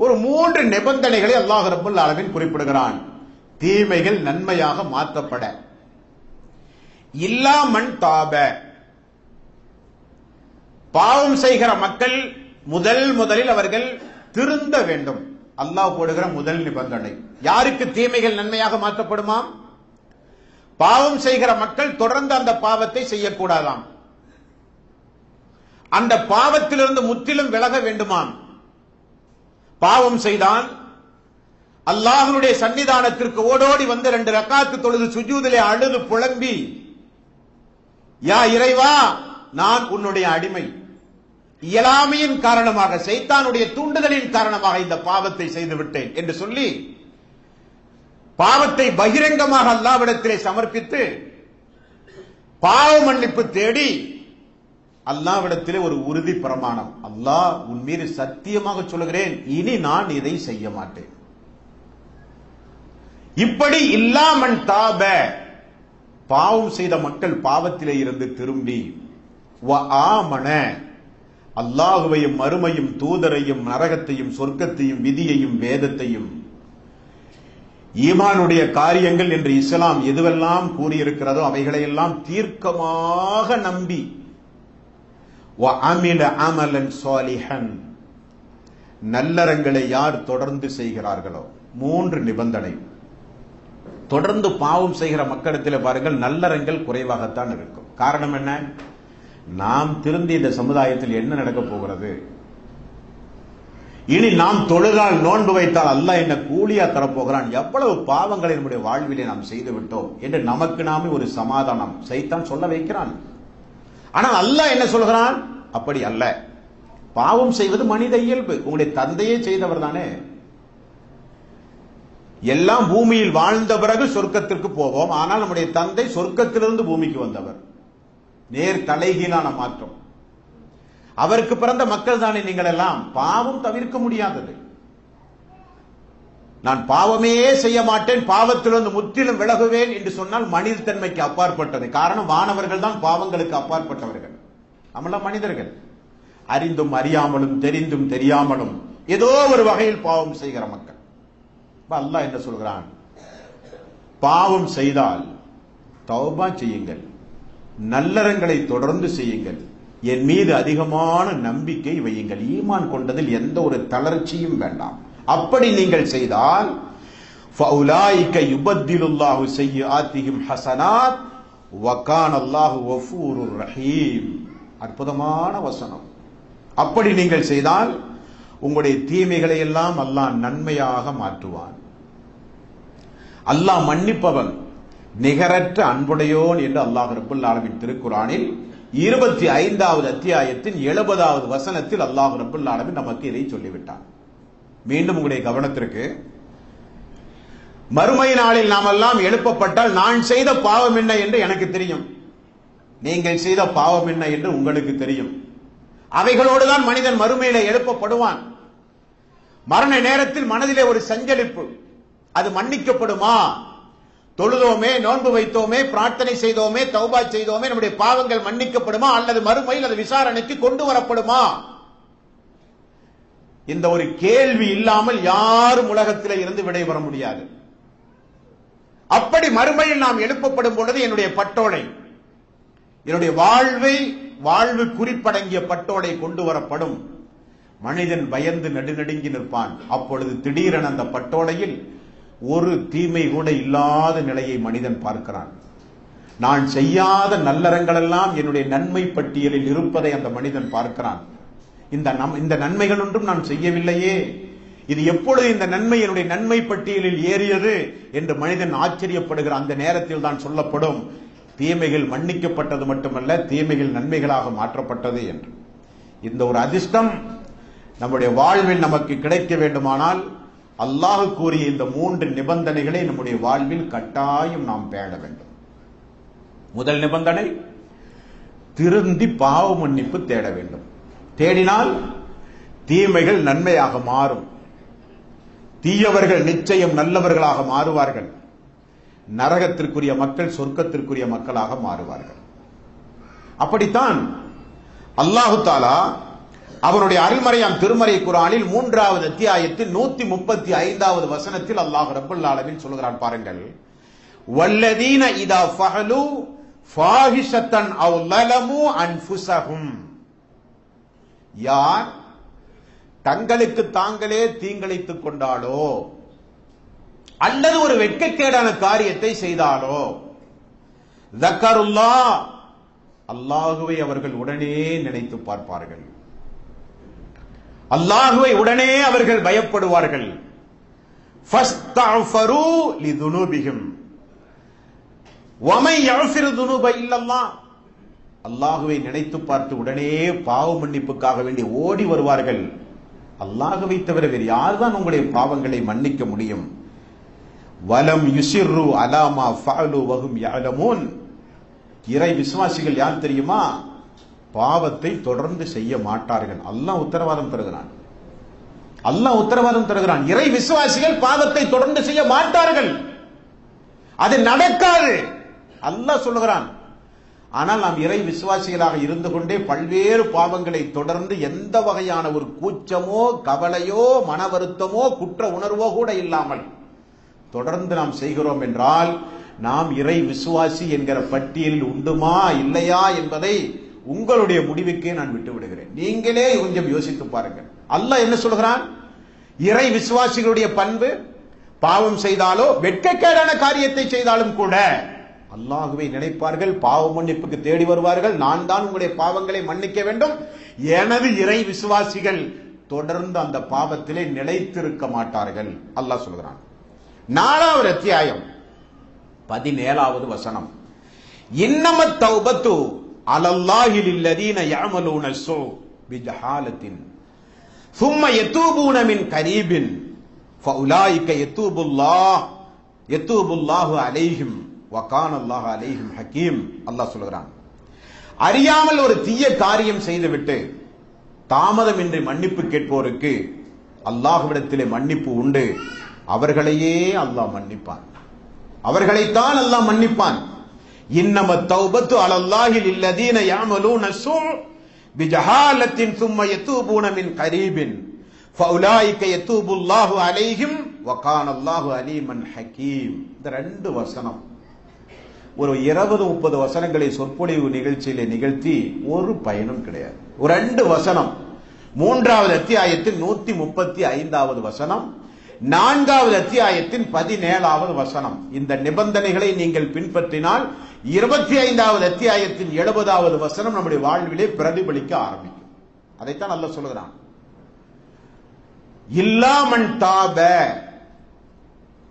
ஒரு மூன்று நிபந்தனைகளை அல்லாஹ் ரபுல் அளவின் குறிப்பிடுகிறான். தீமைகள் நன்மையாக மாற்றப்பட. இல்லா மண் தாப. பாவம் செய்கிற மக்கள் முதல் முதலில் அவர்கள் திருந்த வேண்டும். அல்லாஹ் போடுகிற முதல் நிபந்தனை. யாருக்கு தீமைகள் நன்மையாக மாற்றப்படுமாம்? பாவம் செய்கிற மக்கள் தொடர்ந்து அந்த பாவத்தை செய்யக்கூடாதாம். அந்த பாவத்திலிருந்து முற்றிலும் விலக வேண்டுமாம். பாவம் செய்தான். அல்லாஹனுடைய சன்னிதானத்திற்கு ஓடோடி வந்து ரெண்டு ரக்காத்து தொழுது சுஜூதிலே அழுது புலம்பி யா இறைவா நான் உன்னுடைய அடிமை. இயலாமையின் காரணமாக சைத்தானுடைய தூண்டுதலின் காரணமாக இந்த பாவத்தை செய்து விட்டேன் என்று சொல்லி பாவத்தை பகிரங்கமாக அல்லாவிடத்திலே சமர்ப்பித்து பாவ மன்னிப்பு தேடி அல்லாவிடத்திலே ஒரு உறுதி பிரமாணம். அல்லாஹ் உன் மீது சத்தியமாக சொல்கிறேன் இனி நான் இதை செய்ய மாட்டேன். இப்படி இல்லாமன் தாப பாவம் செய்த மக்கள் பாவத்திலே இருந்து திரும்பி ஆமன அல்லாஹுவையும் மறுமையும் தூதரையும் நரகத்தையும் சொர்க்கத்தையும் விதியையும் வேதத்தையும் ஈமானுடைய காரியங்கள் என்று இஸ்லாம் எதுவெல்லாம் கூறியிருக்கிறதோ அவைகளையெல்லாம் தீர்க்கமாக நம்பி அமில அமலன் சாலிஹன் நல்லரங்களை யார் தொடர்ந்து செய்கிறார்களோ? மூன்று நிபந்தனை. தொடர்ந்து பாவம் செய்கிற மக்களிடத்தில் பாருங்கள் நல்லறங்கள் குறைவாகத்தான் இருக்கும். காரணம் என்ன? நாம் திருந்தி இந்த சமுதாயத்தில் என்ன நடக்கப் போகிறது? இனி நாம் தொழுகால் நோன்பு வைத்தால் அல்ல என்ன கூலியா தரப்போகிறான்? எவ்வளவு பாவங்களை நம்முடைய வாழ்விலே நாம் செய்து விட்டோம் என்று நமக்கு நாமே ஒரு சமாதானம். சைத்தான் சொல்ல வைக்கிறான். ஆனால் அல்ல என்ன சொல்கிறான்? அப்படி அல்ல. பாவம் செய்வது மனித இயல்பு. உங்களுடைய தந்தையே செய்தவர் தானே. எல்லாம் பூமியில் வாழ்ந்த பிறகு சொர்க்கத்திற்கு போவோம். ஆனால் நம்முடைய தந்தை சொர்க்கத்திலிருந்து பூமிக்கு வந்தவர். நேர் தலைகீழான மாற்றம். அவருக்கு பிறந்த மக்கள் தானே நீங்கள் எல்லாம். பாவம் தவிர்க்க முடியாதது. நான் பாவமே செய்ய மாட்டேன். பாவத்திலிருந்து முற்றிலும் விலகுவேன் என்று சொன்னால் மனித தன்மைக்கு அப்பாற்பட்டது. காரணம் வானவர்கள் தான் பாவங்களுக்கு அப்பாற்பட்டவர்கள். நம்மளாம் மனிதர்கள். அறிந்தும் அறியாமலும் தெரிந்தும் தெரியாமலும் ஏதோ ஒரு வகையில் பாவம் செய்கிற மக்கள். அல்லாஹ் என்ன சொல்கிறான்? பாவம் செய்தால் தௌபா செய்யுங்கள். நல்லறங்களை தொடர்ந்து செய்யுங்கள். என் மீது அதிகமான நம்பிக்கை வையுங்கள். ஈமான் கொண்டதில் எந்த ஒரு தளர்ச்சியும் வேண்டாம். அப்படி நீங்கள் செய்தால் யுபத்திலுல்லாஹு செய்ய ஆத்தியும் ஹசனாத் வக்கான் அல்லாஹு ரஹீம். அற்புதமான வசனம். அப்படி நீங்கள் செய்தால் உங்களுடைய தீமைகளை எல்லாம் அல்லாஹ் நன்மையாக மாற்றுவான். அல்லாஹ் மன்னிப்பவன் நிகரற்ற அன்புடையோன் என்று அல்லாஹ் ரபுல் ஆலமின் திருக்குறானில் இருபத்தி ஐந்தாவது அத்தியாயத்தின் எழுபதாவது வசனத்தில் அல்லாஹ் ரபுல் ஆலமின் நமக்கு இதை சொல்லிவிட்டான். மீண்டும் உங்களுடைய கவனத்திற்கு மறுமை நாளில் நாம் எல்லாம் எழுப்பப்பட்டால் நான் செய்த பாவம் என்ன என்று எனக்கு தெரியும். நீங்கள் செய்த பாவம் என்ன என்று உங்களுக்கு தெரியும். அவைகளோடு தான் மனிதன் மறுமையில எழுப்பப்படுவான். மரண நேரத்தில் மனதிலே ஒரு சஞ்சலிப்பு அது மன்னிக்கப்படுமா? தொழுதோமே நோன்பு வைத்தோமே பிரார்த்தனை செய்தோமே தௌபா செய்தோமே நம்முடைய பாவங்கள் மன்னிக்கப்படுமா? அல்லது மறுமையில் அது விசாரணைக்கு கொண்டு வரப்படுமா? இந்த ஒரு கேள்வி இல்லாமல் யாரும் உலகத்தில் இருந்து விடைபெற முடியாது. அப்படி மறுமையில் நாம் எழுப்பப்படும் பொழுது என்னுடைய பட்டோலை என்னுடைய வாழ்வை வாழ்வு குறிப்படங்கிய பட்டோலை கொண்டு வரப்படும் மனிதன் பயந்து நடுநடுங்கி நிற்பான். அப்பொழுது திடீரென அந்த பட்டோலையில் ஒரு தீமை கூட இல்லாத நிலையை மனிதன் பார்க்கிறான். நான் செய்யாத நல்லறங்களெல்லாம் என்னுடைய நன்மை பட்டியலில் இருப்பதை அந்த மனிதன் பார்க்கிறான். இந்த நம் இந்த நன்மைகள் ஒன்றும் நான் செய்யவில்லையே. இது எப்பொழுது இந்த நன்மை என்னுடைய நன்மை பட்டியலில் ஏறியது என்று மனிதன் ஆச்சரியப்படுகிற அந்த நேரத்தில் தான் சொல்லப்படும். தீமைகள் மன்னிக்கப்பட்டது மட்டுமல்ல தீமைகள் நன்மைகளாக மாற்றப்பட்டது என்று. இந்த ஒரு அதிர்ஷ்டம் நம்முடைய வாழ்வில் நமக்கு கிடைக்க வேண்டுமானால் அல்லாஹ் கூறிய இந்த மூன்று நிபந்தனைகளை நம்முடைய வாழ்வில் கட்டாயம் நாம் பேண வேண்டும். முதல் நிபந்தனை திருந்தி பாவ மன்னிப்பு தேட வேண்டும். தேடினால் தீமைகள் நன்மையாக மாறும். தீயவர்கள் நிச்சயம் நல்லவர்களாக மாறுவார்கள். நரகத்திற்குரிய மக்கள் சொர்க்கத்திற்குரிய மக்களாக மாறுவார்கள். அப்படித்தான் அல்லாஹு தாலா அவருடைய அருள்மறையாம் திருமறை குரானில் மூன்றாவது அத்தியாயத்தில் நூத்தி முப்பத்தி ஐந்தாவது வசனத்தில் அல்லாஹ் ரப்பல் அளவில் சொல்கிறான் பாருங்கள். வல்லதீன இதா ஃபஹலு ஃபாஹிஷத்தன் அவ் லலமு அன்ஃபுசஹும் யார் தங்களுக்கு தாங்களே தீங்கிழைத்துக் கொண்டாலோ அல்லது ஒரு வெட்கக்கேடான காரியத்தை செய்தாலோ? தக்கருல்லா. அல்லாஹுவை அவர்கள் உடனே நினைத்து பார்ப்பார்கள். அல்லாஹுவை உடனே அவர்கள் பயப்படுவார்கள். ஃபஸ்தஃபரு அல்லாஹுவை நினைத்து பார்த்து உடனே பாவ மன்னிப்புக்காக வேண்டி ஓடி வருவார்கள். அல்லாஹுவை தவிர வேறு யார்தான் உங்களுடைய பாவங்களை மன்னிக்க முடியும்? வலம் யுசிர்ரு அலாமா ஃபஅலு வஹும் யஅலமூன். இறை விசுவாசிகள் யார் தெரியுமா? பாவத்தை தொடர்ந்து செய்ய மாட்டார்கள். அல்லாஹ் உத்தரவாதம் தருகிறான். அல்லாஹ் உத்தரவாதம் தருகிறான். இறை விசுவாசிகள் பாவத்தை தொடர்ந்து செய்ய மாட்டார்கள். அது நடக்காது. அல்லாஹ் சொல்லுகிறான். ஆனால் நாம் இறை விசுவாசிகளாக இருந்து கொண்டே பல்வேறு பாவங்களை தொடர்ந்து எந்த வகையான ஒரு கூச்சமோ கவலையோ மன வருத்தமோ குற்ற உணர்வோ கூட இல்லாமல் தொடர்ந்து நாம் செய்கிறோம் என்றால் நாம் இறை விசுவாசி என்கிற பட்டியலில் உண்டுமா இல்லையா என்பதை உங்களுடைய முடிவுக்கே நான் விட்டு விடுகிறேன் நீங்களே கொஞ்சம் யோசித்து பாருங்கள். அல்லாஹ் என்ன சொல்கிறான்? இறை விசுவாசிகளுடைய பண்பு பாவம் செய்தாலோ வெட்கக்கேடான காரியத்தை செய்தாலும் கூட அல்லாஹுவை நினைப்பார்கள் பாவ மன்னிப்புக்கு தேடி வருவார்கள் நான் தான் உங்களுடைய பாவங்களை மன்னிக்க வேண்டும். எனது இறை விசுவாசிகள் தொடர்ந்து அந்த பாவத்திலே நிலைத்திருக்க மாட்டார்கள். அல்லாஹ் சொல்கிறான். நாலாவது அத்தியாயம். பதினேழாவது வசனம். இன்னம தௌபத்து அலல்லாஹில் இல்லதீன யாமலூன சோ பிஜஹாலத்தின். சும்ம எத்தூபூன மின் கரீபின். ஃபவுலாயிக்க எத்தூபுல்லாஹ் எத்தூபுல்லாஹு அலைஹிம் வகான் அல்லாஹ் அலைஹிம் ஹக்கீம். அல்லாஹ் சொல்கிறான் அறியாமல் ஒரு தீய காரியம் செய்துவிட்டு தாமதமின்றி மன்னிப்பு கேட்போருக்கு அல்லாஹுவிடத்திலே மன்னிப்பு உண்டு. அவர்களையே அல்லாஹ் மன்னிப்பான். அவர்களைத்தான் அல்லாஹ் மன்னிப்பான். இன்னம தௌபத்து அலல்லாஹில் இல்லதீன யாமலூன நசூ பிஜஹாலத்தின் சும்ம யத்தூபூன மின் கரீபின். ஃபவுலாயிக எத்தூபுல்லாஹு அலைஹிம் வகான அல்லாஹு அலீமன் ஹக்கீம் இந்த ரெண்டு வசனம். ஒரு இருபது முப்பது வசனங்களை சொற்பொழிவு நிகழ்ச்சியிலே நிகழ்த்தி ஒரு பயனும் கிடையாது. ஒரு ரெண்டு வசனம். மூன்றாவது அத்தியாயத்தில் நூத்தி முப்பத்தி ஐந்தாவது வசனம். நான்காவது அத்தியாயத்தின் பதினேழாவது வசனம். இந்த நிபந்தனைகளை நீங்கள் பின்பற்றினால் இருபத்தி ஐந்தாவது அத்தியாயத்தின் எழுபதாவது வசனம் நம்முடைய வாழ்விலே பிரதிபலிக்க ஆரம்பிக்கும். அதைத்தான் நல்லா சொல்லுகிறான். இல்லாமன் தாப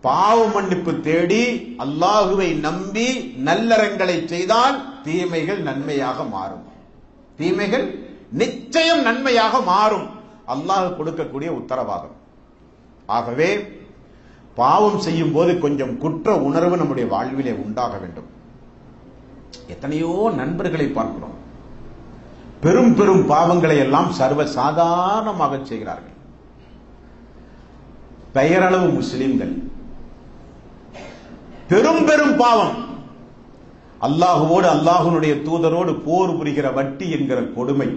பாவ மன்னிப்பு தேடி அல்லாஹுவை நம்பி நல்லறங்களை செய்தால் தீமைகள் நன்மையாக மாறும். தீமைகள் நிச்சயம் நன்மையாக மாறும். அல்லாஹ் கொடுக்கக்கூடிய உத்தரவாதம். ஆகவே பாவம் செய்யும் போது கொஞ்சம் குற்ற உணர்வு நம்முடைய வாழ்விலே உண்டாக வேண்டும். எத்தனையோ நண்பர்களை பார்க்கிறோம். பெரும் பெரும் பாவங்களை எல்லாம் சர்வ சாதாரணமாக செய்கிறார்கள். பெயரளவு முஸ்லிம்கள். பெரும் பெரும் பாவம். அல்லாஹுவோடு அல்லாஹுனுடைய தூதரோடு போர் புரிகிற வட்டி என்கிற கொடுமை.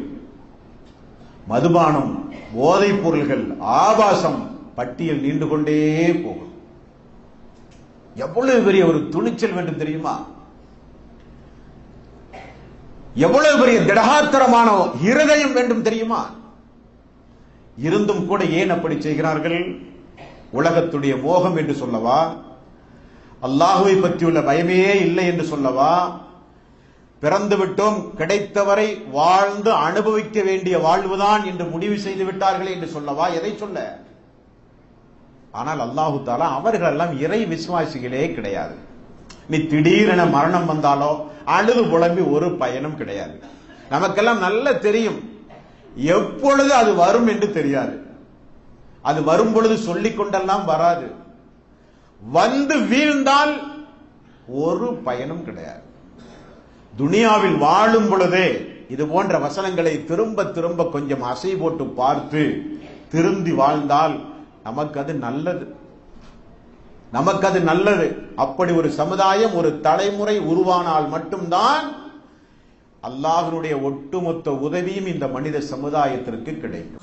மதுபானம் போதைப் பொருள்கள் ஆபாசம் பட்டியல் நீண்டு கொண்டே போகும். எவ்வளவு பெரிய ஒரு துணிச்சல் வேண்டும் தெரியுமா? எவ்வளவு பெரிய திடகாத்திரமான இருதயம் வேண்டும் தெரியுமா? இருந்தும் கூட ஏன் அப்படி செய்கிறார்கள்? உலகத்துடைய மோகம் என்று சொல்லவா? அல்லாஹுவை பற்றியுள்ள பயமே இல்லை என்று சொல்லவா? பிறந்து விட்டோம் கிடைத்தவரை வாழ்ந்து அனுபவிக்க வேண்டிய வாழ்வுதான் என்று முடிவு செய்து விட்டார்களே என்று சொல்லவா? எதை சொல்ல? ஆனால் அல்லாஹு தாலா அவர்கள் எல்லாம் இறை விசுவாசிகளே கிடையாது. நீ திடீரென மரணம் வந்தாலோ அழுது புலம்பி ஒரு பயனும் கிடையாது. நமக்கெல்லாம் நல்ல தெரியும். எப்பொழுது அது வரும் என்று தெரியாது. அது வரும் பொழுது சொல்லிக் கொண்டெல்லாம் வராது. வந்து வீழ்ந்தால் ஒரு பயனும் கிடையாது. துனியாவில் வாழும் பொழுதே இது போன்ற வசனங்களை திரும்ப திரும்ப கொஞ்சம் அசை போட்டு பார்த்து திருந்தி வாழ்ந்தால் நமக்கு அது நல்லது. நமக்கு அது நல்லது. அப்படி ஒரு சமுதாயம் ஒரு தலைமுறை உருவானால் மட்டும்தான் அல்லாஹனுடைய ஒட்டுமொத்த உதவியும் இந்த மனித சமுதாயத்திற்கு கிடைக்கும்.